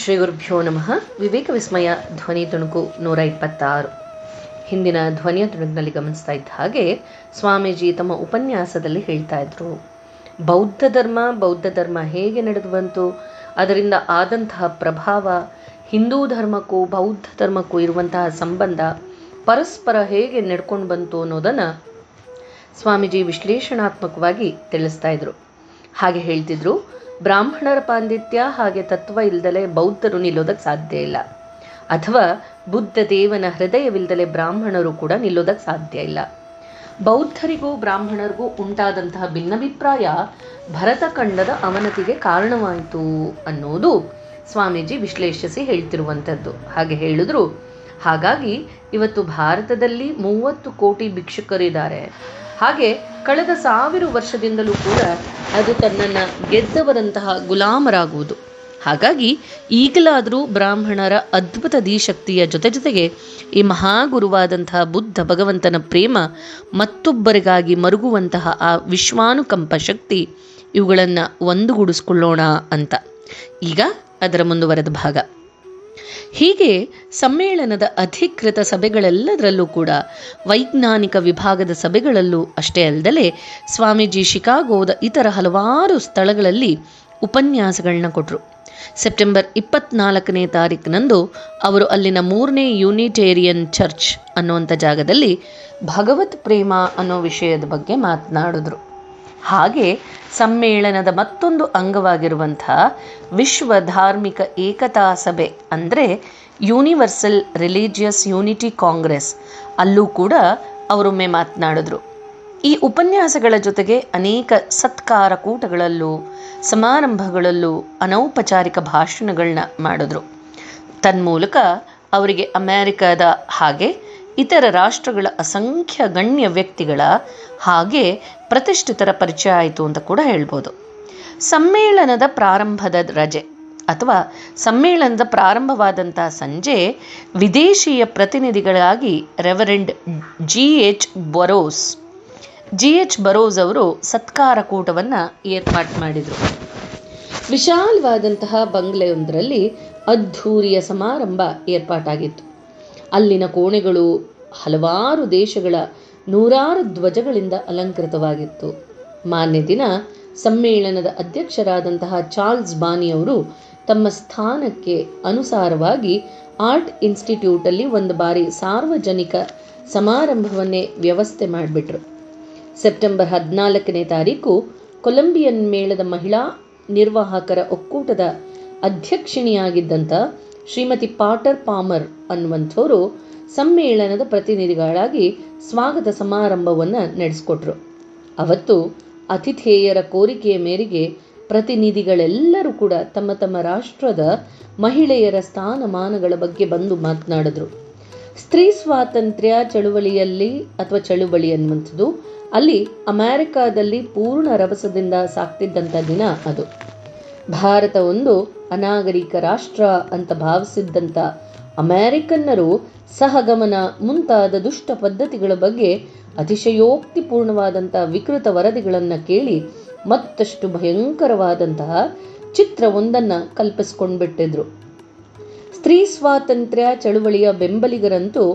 ಶ್ರೀ ಗುರುಭ್ಯೋ ನಮಃ. ವಿವೇಕ ವಿಸ್ಮಯ, ಧ್ವನಿ ತುಣುಕು ನೂರ ಇಪ್ಪತ್ತಾರು ಹಿಂದಿನ ಧ್ವನಿಯ ತುಣುಕಿನಲ್ಲಿ ಗಮನಿಸ್ತಾ ಇದ್ದ ಹಾಗೆ ಸ್ವಾಮೀಜಿ ತಮ್ಮ ಉಪನ್ಯಾಸದಲ್ಲಿ ಹೇಳ್ತಾ ಇದ್ರು. ಬೌದ್ಧ ಧರ್ಮ ಬೌದ್ಧ ಧರ್ಮ ಹೇಗೆ ನಡೆದು ಬಂತು? ಅದರಿಂದ ಆದಂತಹ ಪ್ರಭಾವ, ಹಿಂದೂ ಧರ್ಮಕ್ಕೂ ಬೌದ್ಧ ಧರ್ಮಕ್ಕೂ ಇರುವಂತಹ ಸಂಬಂಧ ಪರಸ್ಪರ ಹೇಗೆ ನಡ್ಕೊಂಡು ಬಂತು ಅನ್ನೋದನ್ನು ಸ್ವಾಮೀಜಿ ವಿಶ್ಲೇಷಣಾತ್ಮಕವಾಗಿ ತಿಳಿಸ್ತಾ ಇದ್ರು. ಹಾಗೆ ಹೇಳ್ತಿದ್ರು ಬ್ರಾಹ್ಮಣರ ಪಾಂಡಿತ್ಯ ಹಾಗೆ ತತ್ವ ಇಲ್ದಲೆ ಬೌದ್ಧರು ನಿಲ್ಲೋದಕ್ಕೆ ಸಾಧ್ಯ ಇಲ್ಲ. ಅಥವಾ ಬುದ್ಧ ದೇವನ ಹೃದಯವಿಲ್ಲದೆ ಬ್ರಾಹ್ಮಣರು ಕೂಡ ನಿಲ್ಲೋದಕ್ಕೆ ಸಾಧ್ಯ ಇಲ್ಲ. ಬೌದ್ಧರಿಗೂ ಬ್ರಾಹ್ಮಣರಿಗೂ ಉಂಟಾದಂತಹ ಭಿನ್ನಾಭಿಪ್ರಾಯ ಭರತಖಂಡದ ಅವನತಿಗೆ ಕಾರಣವಾಯಿತು ಅನ್ನೋದು ಸ್ವಾಮೀಜಿ ವಿಶ್ಲೇಷಿಸಿ ಹೇಳ್ತಿರುವಂಥದ್ದು. ಹಾಗೆ ಹೇಳಿದ್ರು, ಹಾಗಾಗಿ ಇವತ್ತು ಭಾರತದಲ್ಲಿ ಮೂವತ್ತು ಕೋಟಿ ಭಿಕ್ಷುಕರಿದ್ದಾರೆ. ಹಾಗೆ ಕಳೆದ ಸಾವಿರ ವರ್ಷದಿಂದಲೂ ಕೂಡ ಅದು ತನ್ನನ್ನು ಗೆದ್ದವರಂತಹ ಗುಲಾಮರಾಗುವುದು. ಹಾಗಾಗಿ ಈಗಲಾದರೂ ಬ್ರಾಹ್ಮಣರ ಅದ್ಭುತ ಧೀಶಕ್ತಿಯ ಜೊತೆ ಜೊತೆಗೆ ಈ ಮಹಾಗುರುವಾದಂತಹ ಬುದ್ಧ ಭಗವಂತನ ಪ್ರೇಮ ಮತ್ತೊಬ್ಬರಿಗಾಗಿ ಮರುಗುವಂತಹ ಆ ವಿಶ್ವಾನುಕಂಪ ಶಕ್ತಿ ಇವುಗಳನ್ನು ಒಂದುಗೂಡಿಸ್ಕೊಳ್ಳೋಣ ಅಂತ. ಈಗ ಅದರ ಮುಂದುವರೆದ ಭಾಗ. ಹೀಗೆ ಸಮ್ಮೇಳನದ ಅಧಿಕೃತ ಸಭೆಗಳೆಲ್ಲದರಲ್ಲೂ ಕೂಡ ವೈಜ್ಞಾನಿಕ ವಿಭಾಗದ ಸಭೆಗಳಲ್ಲೂ ಅಷ್ಟೇ ಅಲ್ಲದೆ ಸ್ವಾಮೀಜಿ ಶಿಕಾಗೋದ ಇತರ ಹಲವಾರು ಸ್ಥಳಗಳಲ್ಲಿ ಉಪನ್ಯಾಸಗಳನ್ನ ಕೊಟ್ಟರು ಸೆಪ್ಟೆಂಬರ್ ಇಪ್ಪತ್ನಾಲ್ಕನೇ ತಾರೀಕಿನಂದು ಅವರು ಅಲ್ಲಿನ ಮೂರನೇ ಯೂನಿಟೇರಿಯನ್ ಚರ್ಚ್ ಅನ್ನುವಂಥ ಜಾಗದಲ್ಲಿ ಭಗವತ್ ಪ್ರೇಮ ಅನ್ನೋ ವಿಷಯದ ಬಗ್ಗೆ ಮಾತನಾಡಿದ್ರು. ಹಾಗೆ ಸಮ್ಮೇಳನದ ಮತ್ತೊಂದು ಅಂಗವಾಗಿರುವಂಥ ವಿಶ್ವ ಧಾರ್ಮಿಕ ಏಕತಾ ಸಭೆ ಅಂದರೆ ಯೂನಿವರ್ಸಲ್ ರಿಲಿಜಿಯಸ್ ಯೂನಿಟಿ ಕಾಂಗ್ರೆಸ್. ಅಲ್ಲೂ ಕೂಡ ಅವರೊಮ್ಮೆ ಮಾತನಾಡಿದ್ರು. ಈ ಉಪನ್ಯಾಸಗಳ ಜೊತೆಗೆ ಅನೇಕ ಸತ್ಕಾರ ಕೂಟಗಳಲ್ಲೂ, ಸಮಾರಂಭಗಳಲ್ಲೂ ಅನೌಪಚಾರಿಕ ಭಾಷಣಗಳನ್ನ ಮಾಡಿದ್ರು. ತನ್ಮೂಲಕ ಅವರಿಗೆ ಅಮೇರಿಕದ ಹಾಗೆ ಇತರ ರಾಷ್ಟ್ರಗಳ ಅಸಂಖ್ಯ ಗಣ್ಯ ವ್ಯಕ್ತಿಗಳ ಹಾಗೆ ಪ್ರತಿಷ್ಠಿತರ ಪರಿಚಯ ಆಯಿತು ಅಂತ ಕೂಡ ಹೇಳ್ಬೋದು. ಸಮ್ಮೇಳನದ ಪ್ರಾರಂಭದ ರಜೆ ಅಥವಾ ಸಮ್ಮೇಳನದ ಪ್ರಾರಂಭವಾದಂಥ ಸಂಜೆ ವಿದೇಶೀಯ ಪ್ರತಿನಿಧಿಗಳಾಗಿ reverend G H Burrows, G H Burrows ಅವರು ಸತ್ಕಾರ ಕೂಟವನ್ನು ಏರ್ಪಾಟ್ ಮಾಡಿದರು. ವಿಶಾಲವಾದಂತಹ ಬಂಗ್ಲೆಯೊಂದರಲ್ಲಿ ಅದ್ಧೂರಿಯ ಸಮಾರಂಭ ಏರ್ಪಾಟಾಗಿತ್ತು. ಅಲ್ಲಿನ ಕೋಣೆಗಳು ಹಲವಾರು ದೇಶಗಳ ನೂರಾರು ಧ್ವಜಗಳಿಂದ ಅಲಂಕೃತವಾಗಿತ್ತು. ಮಾನ್ಯ ದಿನ, ಸಮ್ಮೇಳನದ ಅಧ್ಯಕ್ಷರಾದಂತಹ ಚಾರ್ಲ್ಸ್ ಬಾನಿಯವರು ತಮ್ಮ ಸ್ಥಾನಕ್ಕೆ ಅನುಸಾರವಾಗಿ ಆರ್ಟ್ ಇನ್ಸ್ಟಿಟ್ಯೂಟಲ್ಲಿ ಒಂದು ಬಾರಿ ಸಾರ್ವಜನಿಕ ಸಮಾರಂಭವನ್ನೇ ವ್ಯವಸ್ಥೆ ಮಾಡಿಬಿಟ್ರು. ಸೆಪ್ಟೆಂಬರ್ ಹದಿನಾಲ್ಕನೇ ತಾರೀಕು ಕೊಲಂಬಿಯನ್ ಮೇಳದ ಮಹಿಳಾ ನಿರ್ವಾಹಕರ ಒಕ್ಕೂಟದ ಅಧ್ಯಕ್ಷಿಣಿಯಾಗಿದ್ದಂಥ ಶ್ರೀಮತಿ ಪಾಟರ್ ಪಾಮರ್ ಅನ್ನುವಂಥವರು ಸಮ್ಮೇಳನದ ಪ್ರತಿನಿಧಿಗಳಾಗಿ ಸ್ವಾಗತ ಸಮಾರಂಭವನ್ನು ನಡೆಸಿಕೊಟ್ರು. ಅವತ್ತು ಅತಿಥೇಯರ ಕೋರಿಕೆಯ ಮೇರೆಗೆ ಪ್ರತಿನಿಧಿಗಳೆಲ್ಲರೂ ಕೂಡ ತಮ್ಮ ತಮ್ಮ ರಾಷ್ಟ್ರದ ಮಹಿಳೆಯರ ಸ್ಥಾನಮಾನಗಳ ಬಗ್ಗೆ ಬಂದು ಮಾತನಾಡಿದ್ರು. ಸ್ತ್ರೀ ಸ್ವಾತಂತ್ರ್ಯ ಚಳುವಳಿಯಲ್ಲಿ ಅಥವಾ ಚಳುವಳಿ ಅನ್ನುವಂಥದ್ದು ಅಲ್ಲಿ ಅಮೆರಿಕಾದಲ್ಲಿ ಪೂರ್ಣ ರಭಸದಿಂದ ಸಾಕ್ತಿದ್ದಂಥ ದಿನ ಅದು. ಭಾರತ ಒಂದು ಅನಾಗರಿಕ ರಾಷ್ಟ್ರ ಅಂತ ಭಾವಿಸಿದ್ದಂಥ ಅಮೆರಿಕನ್ನರು ಸಹಗಮನ ಮುಂತಾದ ದುಷ್ಟ ಪದ್ಧತಿಗಳ ಬಗ್ಗೆ ಅತಿಶಯೋಕ್ತಿಪೂರ್ಣವಾದಂಥ ವಿಕೃತ ವರದಿಗಳನ್ನು ಕೇಳಿ ಮತ್ತಷ್ಟು ಭಯಂಕರವಾದಂತಹ ಚಿತ್ರವೊಂದನ್ನು ಕಲ್ಪಿಸ್ಕೊಂಡ್ಬಿಟ್ಟಿದ್ರು. ಸ್ತ್ರೀ ಸ್ವಾತಂತ್ರ್ಯ ಚಳುವಳಿಯ ಬೆಂಬಲಿಗರಂತೂ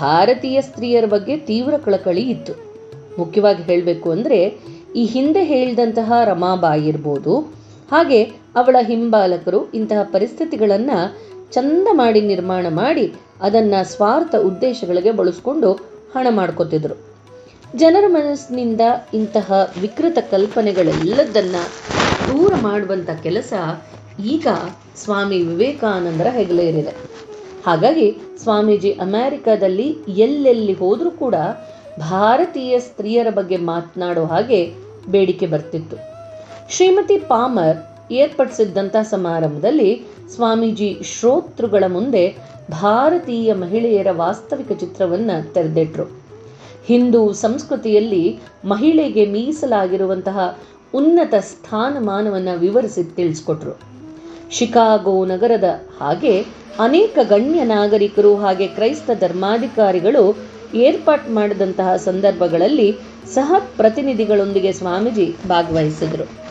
ಭಾರತೀಯ ಸ್ತ್ರೀಯರ ಬಗ್ಗೆ ತೀವ್ರ ಕಳಕಳಿ ಇತ್ತು. ಮುಖ್ಯವಾಗಿ ಹೇಳಬೇಕು ಅಂದರೆ ಈ ಹಿಂದೆ ಹೇಳಿದಂತಹ ರಮಾಬಾಯಿ ಇರ್ಬೋದು ಹಾಗೆ ಅವಳ ಹಿಂಬಾಲಕರು ಇಂತಹ ಪರಿಸ್ಥಿತಿಗಳನ್ನು ಚಂದ ಮಾಡಿ ನಿರ್ಮಾಣ ಮಾಡಿ ಅದನ್ನು ಸ್ವಾರ್ಥ ಉದ್ದೇಶಗಳಿಗೆ ಬಳಸ್ಕೊಂಡು ಹಣ ಮಾಡ್ಕೋತಿದ್ರು. ಜನರ ಮನಸ್ಸಿನಿಂದ ಇಂತಹ ವಿಕೃತ ಕಲ್ಪನೆಗಳೆಲ್ಲದನ್ನ ದೂರ ಮಾಡುವಂಥ ಕೆಲಸ ಈಗ ಸ್ವಾಮಿ ವಿವೇಕಾನಂದರ ಹೆಗಲೇರಿದೆ. ಹಾಗಾಗಿ ಸ್ವಾಮೀಜಿ ಅಮೆರಿಕದಲ್ಲಿ ಎಲ್ಲೆಲ್ಲಿ ಹೋದರೂ ಕೂಡ ಭಾರತೀಯ ಸ್ತ್ರೀಯರ ಬಗ್ಗೆ ಮಾತನಾಡೋ ಹಾಗೆ ಬೇಡಿಕೆ ಬರ್ತಿತ್ತು. ಶ್ರೀಮತಿ ಪಾಮರ್ ಏರ್ಪಡಿಸಿದ್ದಂಥ ಸಮಾರಂಭದಲ್ಲಿ ಸ್ವಾಮೀಜಿ ಶ್ರೋತೃಗಳ ಮುಂದೆ ಭಾರತೀಯ ಮಹಿಳೆಯರ ವಾಸ್ತವಿಕ ಚಿತ್ರವನ್ನು ತೆರೆದಿಟ್ರು. ಹಿಂದೂ ಸಂಸ್ಕೃತಿಯಲ್ಲಿ ಮಹಿಳೆಗೆ ಮೀಸಲಾಗಿರುವಂತಹ ಉನ್ನತ ಸ್ಥಾನಮಾನವನ್ನು ವಿವರಿಸಿ ತಿಳಿಸ್ಕೊಟ್ರು. ಶಿಕಾಗೋ ನಗರದ ಹಾಗೆ ಅನೇಕ ಗಣ್ಯ ನಾಗರಿಕರು ಹಾಗೆ ಕ್ರೈಸ್ತ ಧರ್ಮಾಧಿಕಾರಿಗಳು ಏರ್ಪಾಟ್ ಮಾಡಿದಂತಹ ಸಂದರ್ಭಗಳಲ್ಲಿ ಸಹ ಪ್ರತಿನಿಧಿಗಳೊಂದಿಗೆ ಸ್ವಾಮೀಜಿ ಭಾಗವಹಿಸಿದರು.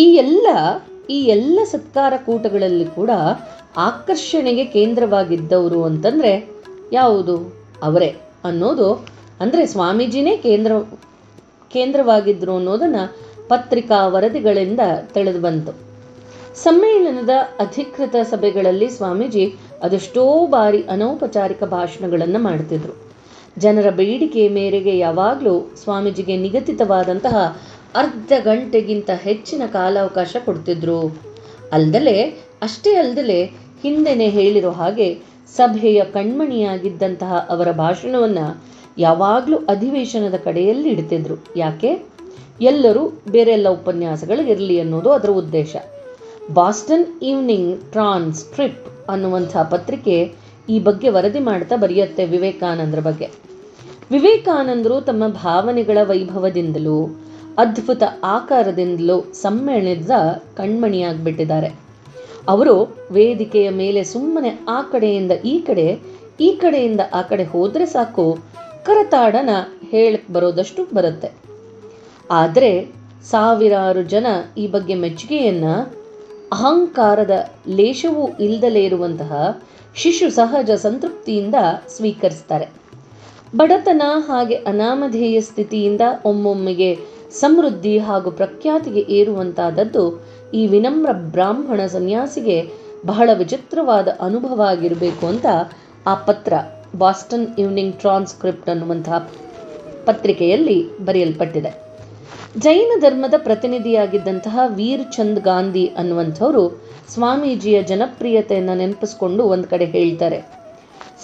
ಈ ಎಲ್ಲ ಈ ಎಲ್ಲ ಸತ್ಕಾರ ಕೂಟಗಳಲ್ಲಿ ಕೂಡ ಆಕರ್ಷಣೆಗೆ ಕೇಂದ್ರವಾಗಿದ್ದವರು ಅಂತಂದ್ರೆ ಯಾವುದು? ಅವರೇ ಅನ್ನೋದು. ಅಂದ್ರೆ ಸ್ವಾಮೀಜಿನೇ ಕೇಂದ್ರ, ಕೇಂದ್ರವಾಗಿದ್ರು ಅನ್ನೋದನ್ನ ಪತ್ರಿಕಾ ವರದಿಗಳಿಂದ ತಿಳಿದು ಬಂತು. ಸಮ್ಮೇಳನದ ಅಧಿಕೃತ ಸಭೆಗಳಲ್ಲಿ ಸ್ವಾಮೀಜಿ ಅದೆಷ್ಟೋ ಬಾರಿ ಅನೌಪಚಾರಿಕ ಭಾಷಣಗಳನ್ನು ಮಾಡ್ತಿದ್ರು. ಜನರ ಬೇಡಿಕೆ ಮೇರೆಗೆ ಯಾವಾಗಲೂ ಸ್ವಾಮೀಜಿಗೆ ನಿಗದಿತವಾದಂತಹ ಅರ್ಧ ಗಂಟೆಗಿಂತ ಹೆಚ್ಚಿನ ಕಾಲಾವಕಾಶ ಕೊಡ್ತಿದ್ರು. ಅಲ್ದಲೆ, ಅಷ್ಟೇ ಅಲ್ದಲೆ ಹಿಂದೆನೆ ಹೇಳಿರೋ ಹಾಗೆ ಸಭೆಯ ಕಣ್ಮಣಿಯಾಗಿದ್ದಂತಹ ಅವರ ಭಾಷಣವನ್ನು ಯಾವಾಗಲೂ ಅಧಿವೇಶನದ ಕಡೆಯಲ್ಲಿ ಇಡ್ತಿದ್ರು. ಯಾಕೆ? ಎಲ್ಲರೂ ಬೇರೆಲ್ಲ ಉಪನ್ಯಾಸಗಳು ಇರಲಿ ಅನ್ನೋದು ಅದರ ಉದ್ದೇಶ. ಬಾಸ್ಟನ್ ಈವ್ನಿಂಗ್ ಟ್ರಾನ್ಸ್ಕ್ರಿಪ್ಟ್ ಅನ್ನುವಂಥ ಪತ್ರಿಕೆ ಈ ಬಗ್ಗೆ ವರದಿ ಮಾಡ್ತಾ ಬರೆಯುತ್ತೆ ವಿವೇಕಾನಂದರ ಬಗ್ಗೆ. ವಿವೇಕಾನಂದರು ತಮ್ಮ ಭಾವನೆಗಳ ವೈಭವದಿಂದಲೂ ಅದ್ಭುತ ಆಕಾರದಿಂದಲೂ ಸಮ್ಮೇಳನದ ಕಣ್ಮಣಿಯಾಗ್ಬಿಟ್ಟಿದ್ದಾರೆ. ಅವರು ವೇದಿಕೆಯ ಮೇಲೆ ಸುಮ್ಮನೆ ಆ ಕಡೆಯಿಂದ ಈ ಕಡೆ, ಈ ಕಡೆಯಿಂದ ಆ ಕಡೆ ಹೋದರೆ ಸಾಕು, ಕರತಾಡನ ಹೇಳಕ್ ಬರೋದಷ್ಟು ಬರುತ್ತೆ. ಆದರೆ ಸಾವಿರಾರು ಜನ ಈ ಬಗ್ಗೆ ಮೆಚ್ಚುಗೆಯನ್ನ, ಅಹಂಕಾರದ ಲೇಷವೂ ಇಲ್ಲದಲೇ ಇರುವಂತಹ ಶಿಶು ಸಹಜ ಸಂತೃಪ್ತಿಯಿಂದ ಸ್ವೀಕರಿಸ್ತಾರೆ. ಬಡತನ ಹಾಗೆ ಅನಾಮಧೇಯ ಸ್ಥಿತಿಯಿಂದ ಒಮ್ಮೊಮ್ಮೆಗೆ ಸಮೃದ್ಧಿ ಹಾಗೂ ಪ್ರಖ್ಯಾತಿಗೆ ಏರುವಂತಾದದ್ದು ಈ ವಿನಮ್ರ ಬ್ರಾಹ್ಮಣ ಸನ್ಯಾಸಿಗೆ ಬಹಳ ವಿಚಿತ್ರವಾದ ಅನುಭವ ಆಗಿರಬೇಕು ಅಂತ ಆ ಪತ್ರ ಬಾಸ್ಟನ್ ಈವ್ನಿಂಗ್ ಟ್ರಾನ್ಸ್ಕ್ರಿಪ್ಟ್ ಅನ್ನುವಂತಹ ಪತ್ರಿಕೆಯಲ್ಲಿ ಬರೆಯಲ್ಪಟ್ಟಿದೆ. ಜೈನ ಧರ್ಮದ ಪ್ರತಿನಿಧಿಯಾಗಿದ್ದಂತಹ ವೀರ್ ಚಂದ್ ಗಾಂಧಿ ಅನ್ನುವಂಥವರು ಸ್ವಾಮೀಜಿಯ ಜನಪ್ರಿಯತೆಯನ್ನು ನೆನಪಿಸ್ಕೊಂಡು ಒಂದು ಕಡೆ ಹೇಳ್ತಾರೆ.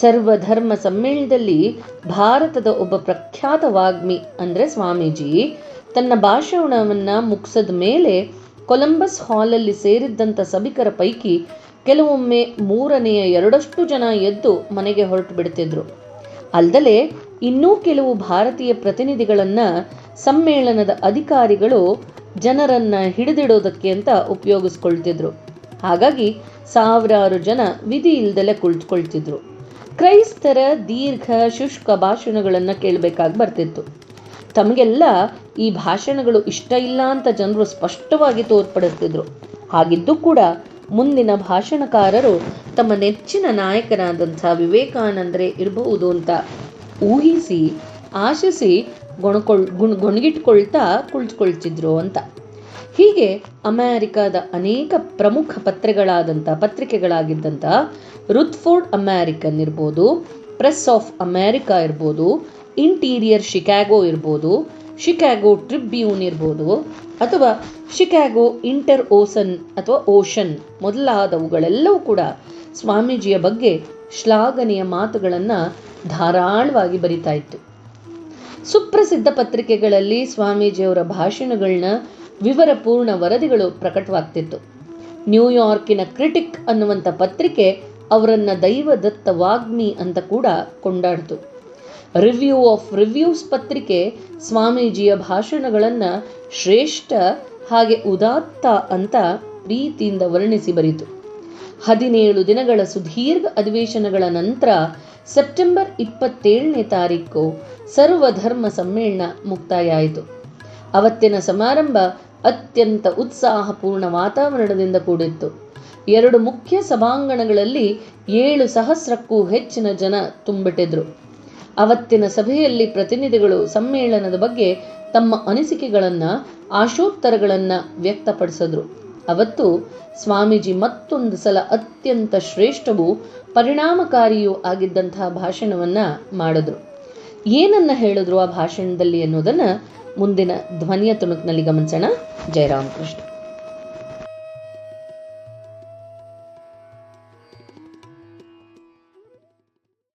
ಸರ್ವಧರ್ಮ ಸಮ್ಮೇಳನದಲ್ಲಿ ಭಾರತದ ಒಬ್ಬ ಪ್ರಖ್ಯಾತ ವಾಗ್ಮಿ ಅಂದರೆ ಸ್ವಾಮೀಜಿ. ತನ್ನ ಭಾಷಣವನ್ನು ಮುಗಿಸಿದ ಮೇಲೆ ಕೊಲಂಬಸ್ ಹಾಲಲ್ಲಿ ಸೇರಿದ್ದಂಥ ಸಭಿಕರ ಪೈಕಿ ಕೆಲವೊಮ್ಮೆ ಮೂರನೆಯ ಎರಡಷ್ಟು ಜನ ಎದ್ದು ಮನೆಗೆ ಹೊರಟು ಬಿಡ್ತಿದ್ರು. ಅಲ್ದಲೆ ಇನ್ನೂ ಕೆಲವು ಭಾರತೀಯ ಪ್ರತಿನಿಧಿಗಳನ್ನು ಸಮ್ಮೇಳನದ ಅಧಿಕಾರಿಗಳು ಜನರನ್ನ ಹಿಡಿದಿಡೋದಕ್ಕೆ ಅಂತ ಉಪಯೋಗಿಸ್ಕೊಳ್ತಿದ್ರು. ಹಾಗಾಗಿ ಸಾವಿರಾರು ಜನ ವಿಧಿ ಇಲ್ದಲೆ ಕುಳಿತುಕೊಳ್ತಿದ್ರು. ಕ್ರೈಸ್ತರ ದೀರ್ಘ ಶುಷ್ಕ ಭಾಷಣಗಳನ್ನು ಕೇಳಬೇಕಾಗಿ ಬರ್ತಿತ್ತು. ತಮಗೆಲ್ಲ ಈ ಭಾಷಣಗಳು ಇಷ್ಟ ಇಲ್ಲ ಅಂತ ಜನರು ಸ್ಪಷ್ಟವಾಗಿ ತೋರ್ಪಡಿಸ್ತಿದ್ರು. ಹಾಗಿದ್ದು ಕೂಡ ಮುಂದಿನ ಭಾಷಣಕಾರರು ತಮ್ಮ ನೆಚ್ಚಿನ ನಾಯಕನಾದಂಥ ವಿವೇಕಾನಂದರೇ ಇರಬಹುದು ಅಂತ ಊಹಿಸಿ, ಆಶಿಸಿ ಗೊಣಕೊಳ್ ಗುಣ್ ಗೊಣಗಿಟ್ಕೊಳ್ತಾ ಕುಳಿತುಕೊಳ್ತಿದ್ರು ಅಂತ. ಹೀಗೆ ಅಮೆರಿಕದ ಅನೇಕ ಪ್ರಮುಖ ಪತ್ರಿಕೆಗಳಾದಂಥ ಪತ್ರಿಕೆಗಳಾಗಿದ್ದಂಥ ರುತ್ಫೋರ್ಡ್ ಅಮೇರಿಕನ್ ಇರ್ಬೋದು, ಪ್ರೆಸ್ ಆಫ್ ಅಮೇರಿಕಾ ಇರ್ಬೋದು, ಇಂಟೀರಿಯರ್ ಶಿಕಾಗೋ ಇರ್ಬೋದು, ಶಿಕಾಗೋ ಟ್ರಿಬ್ಯೂನ್ ಇರ್ಬೋದು, ಅಥವಾ ಶಿಕಾಗೋ ಇಂಟರ್ ಓಸನ್ ಅಥವಾ ಓಷನ್ ಮೊದಲಾದವುಗಳೆಲ್ಲವೂ ಕೂಡ ಸ್ವಾಮೀಜಿಯ ಬಗ್ಗೆ ಶ್ಲಾಘನೀಯ ಮಾತುಗಳನ್ನು ಧಾರಾಳವಾಗಿ ಬರಿತಾ ಇತ್ತು. ಸುಪ್ರಸಿದ್ಧ ಪತ್ರಿಕೆಗಳಲ್ಲಿ ಸ್ವಾಮೀಜಿಯವರ ಭಾಷಣಗಳನ್ನ ವಿವರಪೂರ್ಣ ವರದಿಗಳು ಪ್ರಕಟವಾಗ್ತಿತ್ತು. ನ್ಯೂಯಾರ್ಕಿನ ಕ್ರಿಟಿಕ್ ಅನ್ನುವಂಥ ಪತ್ರಿಕೆ ಅವರನ್ನ ದೈವದತ್ತ ವಾಗ್ಮಿ ಅಂತ ಕೂಡ ಕೊಂಡಾಡ್ತು. ರಿವ್ಯೂ ಆಫ್ ರಿವ್ಯೂಸ್ ಪತ್ರಿಕೆ ಸ್ವಾಮೀಜಿಯ ಭಾಷಣಗಳನ್ನು ಶ್ರೇಷ್ಠ ಹಾಗೆ ಉದಾತ್ತ ಅಂತ ಪ್ರೀತಿಯಿಂದ ವರ್ಣಿಸಿ ಬರಿತು. ಹದಿನೇಳು ದಿನಗಳ ಸುದೀರ್ಘ ಅಧಿವೇಶನಗಳ ನಂತರ ಸೆಪ್ಟೆಂಬರ್ ಇಪ್ಪತ್ತೇಳನೇ ತಾರೀಕು ಸರ್ವಧರ್ಮ ಸಮ್ಮೇಳನ ಮುಕ್ತಾಯ ಆಯಿತು. ಅವತ್ತಿನ ಸಮಾರಂಭ ಅತ್ಯಂತ ಉತ್ಸಾಹಪೂರ್ಣ ವಾತಾವರಣದಿಂದ ಕೂಡಿತ್ತು. ಎರಡು ಮುಖ್ಯ ಸಭಾಂಗಣಗಳಲ್ಲಿ ಏಳು ಸಹಸ್ರಕ್ಕೂ ಹೆಚ್ಚಿನ ಜನ ತುಂಬಿಟ್ಟಿದ್ರು. ಅವತ್ತಿನ ಸಭೆಯಲ್ಲಿ ಪ್ರತಿನಿಧಿಗಳು ಸಮ್ಮೇಳನದ ಬಗ್ಗೆ ತಮ್ಮ ಅನಿಸಿಕೆಗಳನ್ನು, ಆಶೋತ್ತರಗಳನ್ನು ವ್ಯಕ್ತಪಡಿಸಿದ್ರು. ಅವತ್ತು ಸ್ವಾಮೀಜಿ ಮತ್ತೊಂದು ಸಲ ಅತ್ಯಂತ ಶ್ರೇಷ್ಠವೂ ಪರಿಣಾಮಕಾರಿಯೂ ಆಗಿದ್ದಂತಹ ಭಾಷಣವನ್ನು ಮಾಡಿದ್ರು. ಏನನ್ನ ಹೇಳಿದ್ರು ಆ ಭಾಷಣದಲ್ಲಿ ಅನ್ನೋದನ್ನು ಮುಂದಿನ ಧ್ವನಿಯ ತುಣುಕಿನಲ್ಲಿ ಗಮನಿಸೋಣ. ಜಯರಾಮ್ ಕೃಷ್ಣ